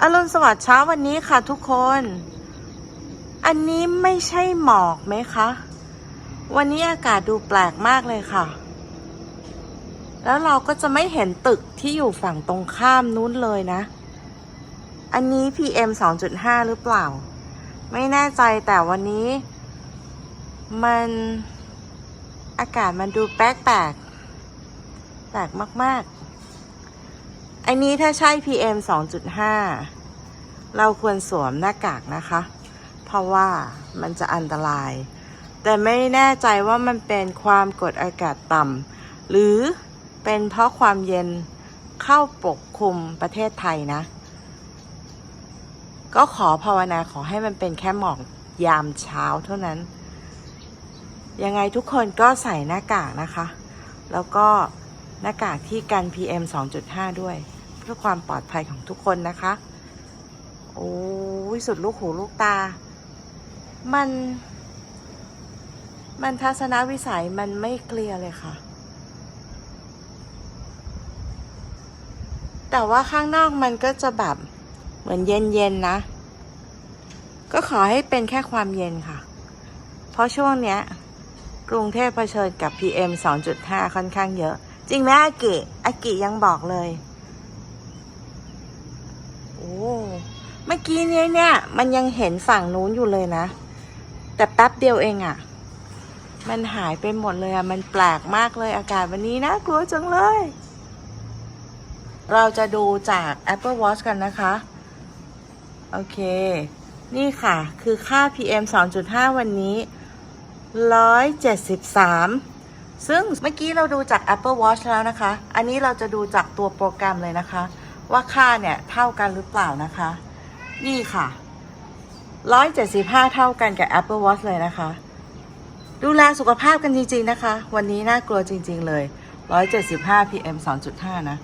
อรุณสวัสดิ์เช้าวันนี้ค่ะทุกคน อันนี้ไม่ใช่หมอกไหมคะ วันนี้อากาศดูแปลกมากเลยค่ะ แล้วเราก็จะไม่เห็นตึกที่อยู่ฝั่งตรงข้ามนู้นเลยนะ อันนี้ PM 2.5 หรือเปล่า ไม่แน่ใจแต่วันนี้ มันอากาศมันดูแปลกแปลกๆแปลกมากๆ อันนี้ถ้าใช่ PM 2.5 เราควรสวมหน้ากากนะคะ เพราะว่ามันจะอันตราย แต่ไม่แน่ใจว่ามันเป็นความกดอากาศต่ำหรือเป็นเพราะความเย็นเข้าปกคลุมประเทศไทยนะ ก็ขอภาวนาขอให้มันเป็นแค่หมอกยามเช้าเท่านั้น ยังไงทุกคนก็ใส่หน้ากากนะคะ แล้วก็ หน้ากากที่กัน PM 2.5 ด้วย เพื่อความปลอดภัยของทุกคนนะคะ โอ้ยสุดลูกหูลูกตา มัน มันทัศนวิสัยมันไม่เคลียร์เลยค่ะ แต่ว่าข้างนอกมันก็จะแบบ เหมือนเย็นๆนะ ก็ขอให้เป็นแค่ความเย็นค่ะ เพราะช่วงเนี้ย กรุงเทพเผชิญกับ PM 2.5 ค่อนข้างเยอะ จริงไหมอากิอากิยังบอกเลย โอ้เมื่อกี้เนี้ยเนี่ย มันยังเห็นฝั่งนู้นอยู่เลยนะ แต่แป๊บเดียวเองอะ่ะ มันหายไปหมดเลยอะ่ะ มันแปลกมากเลยอากาศวันนี้นะกลัวจังเลย เราจะดูจาก Apple Watch กันนะคะ โอเค นี่ค่ะ คือค่า PM 2.5 วันนี้ 173 ซึ่งเมื่อกี้เราดูจาก Apple Watch แล้วนะคะ อันนี้เราจะดูจากตัวโปรแกรมเลยนะคะ ว่าค่าเนี่ยเท่ากันหรือเปล่านะคะ นี่ค่ะ 175 เท่ากันกับ Apple Watch เลยนะคะ ดูแลสุขภาพกันจริง ๆนะคะ วันนี้น่ากลัวจริง ๆ เลย 175 PM 2.5 นะ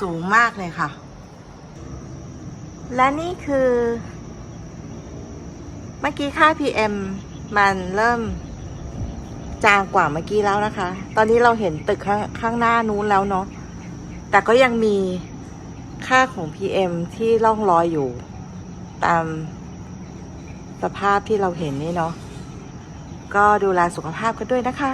สูงมากเลยค่ะ และนี่คือ เมื่อกี้ค่า PM มันเริ่มจางกว่าเมื่อกี้แล้วนะคะ ตอนนี้เราเห็นตึกข้างข้างหน้านู้นแล้วเนาะ แต่ก็ยังมีค่าของ PM ที่ล่องลอยอยู่ ตามสภาพที่เราเห็นนี่เนาะ ก็ดูแลสุขภาพกันด้วยนะคะ